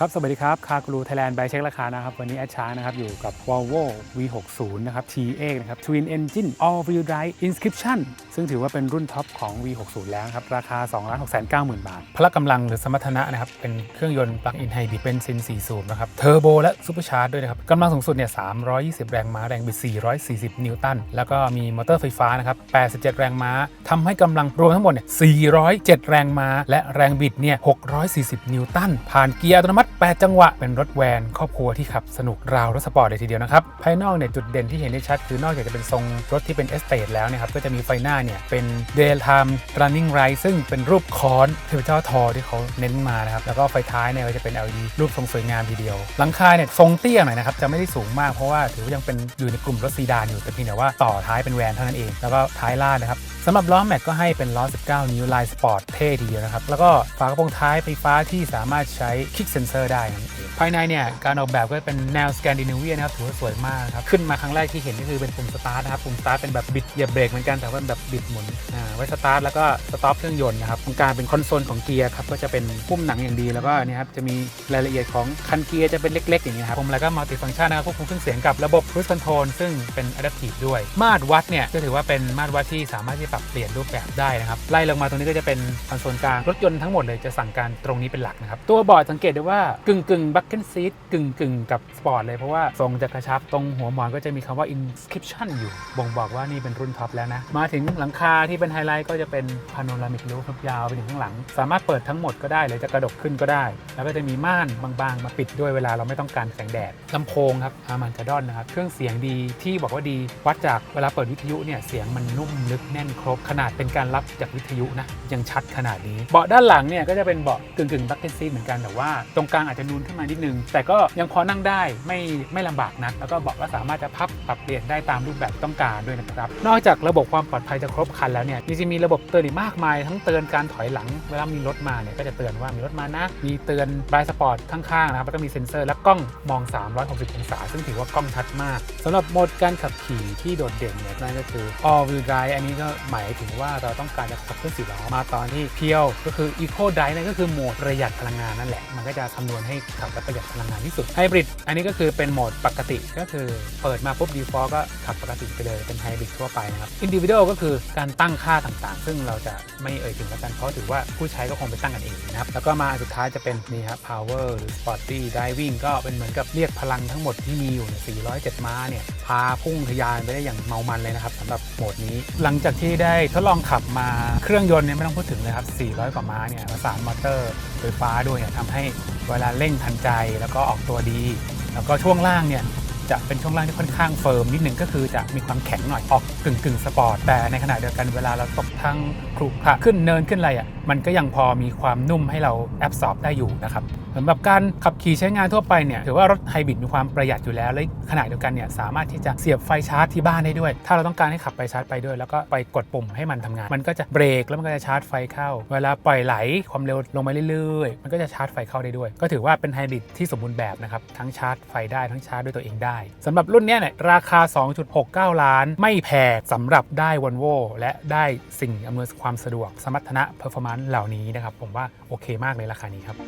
ครับ สวัสดีครับคากูรูไทยแลนด์ใบเช็คราคานะครับ วันนี้แอดช้างนะครับ อยู่กับ Volvo V60 นะครับ T8 นะครับ Twin Engine All Wheel Drive Inscription ซึ่งถือว่าเป็นรุ่นท็อปของ V60 แล้วครับ ราคา 2 6 9 0 0 0 บาท พละกำลังหรือสมรรถนะนะครับ เป็นเครื่องยนต์ Plug-in Hybrid เป็นซิน4สูบนะครับ เทอร์โบและซูเปอร์ชาร์จด้วยนะครับกำลังสูงสุดเนี่ย 320 แรงม้า แรงบิด 440 นิวตัน แล้วก็มีมอเตอร์ไฟฟ้านะครับ 87 แรงม้าทำให้กำลังรวมทั้งหมดเนี่ย407 แรงม้า และแรงบิดเนี่ย640 นิวตัน ผ่านเกียร์อัตโนมัติ8 จังหวะ เป็นรถแวนครอบครัวที่ขับสนุกราวรถสปอร์ตเลยทีเดียวนะครับ ภายนอกเนี่ยจุดเด่นที่เห็นได้ชัด คือนอกจากจะเป็นทรงรถที่เป็นเอสเตทแล้วเนี่ยครับ ก็จะมีไฟหน้าเนี่ยเป็น daytime running light ซึ่งเป็นรูปค้อนเทพเจ้าทอที่เขาเน้นมานะครับ แล้วก็ไฟท้ายเนี่ยก็จะเป็น LED รูปทรงสวยงามทีเดียว หลังคาเนี่ยทรงเตี้ยหน่อยนะครับ จะไม่ได้สูงมากเพราะว่าถือว่ายังเป็นอยู่ในกลุ่มรถซีดานอยู่แต่เพียงแต่ว่าต่อท้ายเป็นแวนเท่านั้นเอง แล้วก็ท้ายลาดนะครับ สำหรับล้อแม็กก็ให้เป็นล้อ 19 นิ้วลายสปอร์ตเท่ทีเดียวนะครับ แล้วก็ฝากระโปรงท้ายไฟฟ้าที่สามารถใช้คลิกเซนเซอร์ได้นั่นเอง ภายในเนี่ยการออกแบบก็เป็นแนวสแกนดิเนเวียนะครับถือว่าสวยมากครับขึ้นมาครั้งแรกที่เห็นก็คือเป็นปุ่มสตาร์ทนะครับปุ่มสตาร์ทเป็นแบบบิดเหยียบเบรกเหมือนกันแต่ว่าแบบบิดหมุนอ่าไว้สตาร์ทแล้วก็สต็อปเครื่องยนต์นะครับตรงกลางเป็นคอนโซลของเกียร์ครับก็จะเป็นพุ่มหนังอย่างดีแล้วก็นี่ครับจะมีรายละเอียดของคันเกียร์จะเป็นเล็ก ๆ อย่างนี้ครับผมแล้วก็มัลติฟังก์ชันนะครับควบคุมเครื่องเสียงกับระบบ cruise control ซึ่งเป็น adaptive ด้วย มาตรวัดเนี่ยก็ถือว่าเป็นมาตรวัดที่สามารถที่ปรับเปลี่ยนรูปแบบได้นะครับไล่ลงมาตรงนี้ก็จะเป็นคอนโซลกลางรถยนต์ทั้งหมดเลยจะสั่งการตรงนี้เป็นหลักนะครับตัวบอร์ดสังเกตได้ว่ากึ่งกึ่งบัเก็ตซีทกึ่งกึ่งกับสปอร์ตเลยเพราะว่าทรงจะกระชับตรงหัวหมอนก็จะมีคำว่า inscription อยู่ บ่งบอกว่านี่เป็นรุ่นท็อปแล้วนะ มาถึงหลังคาที่เป็นไฮไลท์ก็จะเป็นพาโนรามิกรูฟยาวไปถึงข้างหลัง สามารถเปิดทั้งหมดก็ได้เลยจะกระดกขึ้นก็ได้ แล้วก็จะมีม่านบางๆ มาปิดด้วยเวลาเราไม่ต้องการแสงแดดลำโพงครับอามันกระดอนนะครับเครื่องเสียงดีที่บอกว่าดีวัดจากเวลาเปิดวิทยุเนี่ยเสียงมันนุ่มลึกแน่นครบขนาดเป็นการรับจากวิทยุนะยังชัดขนาดนี้เบาะด้านหลังเนี่ยก็จะเป็นเบาะกึ่งกึ่งบัคเก็ตซีทเหมือนกันแต่ว่าตรงกลางอาจจะนูนขึ้นมานิดนึง แต่ก็ยังพอนั่งได้ไม่ไม่ลำบากนัก แล้วก็เบาะก็สามารถจะพับปรับเปลี่ยนได้ตามรูปแบบต้องการด้วยนะครับ นอกจากระบบความปลอดภัยจะครบครันแล้วเนี่ยยังจะมีระบบเตือนอีกมากมาย ทั้งเตือนการถอยหลังเวลามีรถมาเนี่ยก็จะเตือนว่ามีรถมานะ มีเตือนบายสปอร์ตข้างๆนะครับแล้วก็มีเซ็นเซอร์และกล้องมอง 360 องศา ซึ่งถือว่ากล้องชัดมากสำหรับโหมดการขับขี่ที่โดดเด่นเนี่ยนั่นก็คือ all wheel drive อันนี้ก็หมายถึงว่าเราต้องการจะขับเครื่องสี่ล้อมาตอนที่เพียวก็คือ eco drive นั่นก็คือโหมดประหยัดพลังงานนั่นแหละมันก็จะคำนวณให้ขับและประหยัดพลังงานที่สุดไฮบริดอันนี้ก็คือเป็นโหมดปกติก็คือเปิดมาปุ๊บ default ก็ขับปกติไปเลยเป็นไฮบริดทั่วไปนะครับ individual ก็คือการตั้งค่าต่างๆ ซึ่งเราจะไม่เอ่ยถึงแล้วกันเพราะถือว่าผู้ใช้ก็คงไปตั้งกันเองนะครับแล้วก็มาสุดท้ายจะเป็นนี่ครับ power หรือ sporty driving ก็เป็นเหมือนกับเรียกพลังทั้งหมดที่มีอยู่เนี่ย407 ม้าเนี่ยพาพุ่งทะยานไปได้อย่างเมามันเลยนะครับสำหรับโหมดนี้ หลังจากที่ได้ทดลองขับมาเครื่องยนต์เนี่ยไม่ต้องพูดถึงเลยครับ400 กว่าม้าเนี่ยประสานมอเตอร์ไฟฟ้าด้วยเนี่ยทำให้ เวลาเร่งทันใจแล้วก็ออกตัวดี แล้วก็ช่วงล่างเนี่ยจะเป็นช่วงล่างที่ค่อนข้างเฟิร์มนิดหนึ่งก็คือจะมีความแข็งหน่อยออกกึ่งกึ่งสปอร์ตแต่ในขณะเดียวกันเวลาเราตกทางครุขระขึ้นเนินขึ้นอะไรอะมันก็ยังพอมีความนุ่มให้เราแอบสอบได้อยู่นะครับ สำหรับการขับขี่ใช้งานทั่วไปเนี่ยถือว่ารถไฮบริดมีความประหยัดอยู่แล้ว และขณะเดียวกันเนี่ยสามารถที่จะเสียบไฟชาร์จที่บ้านได้ด้วย ถ้าเราต้องการให้ขับไปชาร์จไปด้วย แล้วก็ไปกดปุ่มให้มันทำงาน มันก็จะเบรกแล้วมันก็จะชาร์จไฟเข้า เวลาปล่อยไหลความเร็วลงมาเรื่อยๆ มันก็จะชาร์จไฟเข้าได้ด้วย ก็ถือว่าเป็นไฮบริดที่สมบูรณ์แบบนะครับทั้งชาร์จไฟได้ทั้งชาร์จด้วยตัวเองได้สำหรับรุ่นนี้เนี่ยราคา 2.69 ล้าน ไม่แพงสำหรับได้ Volvo และได้สิ่งอำนวยความสะดวกสมรรถนะ performance เหล่านี้นะครับผมว่าโอเคมากเลยราคานี้ครับ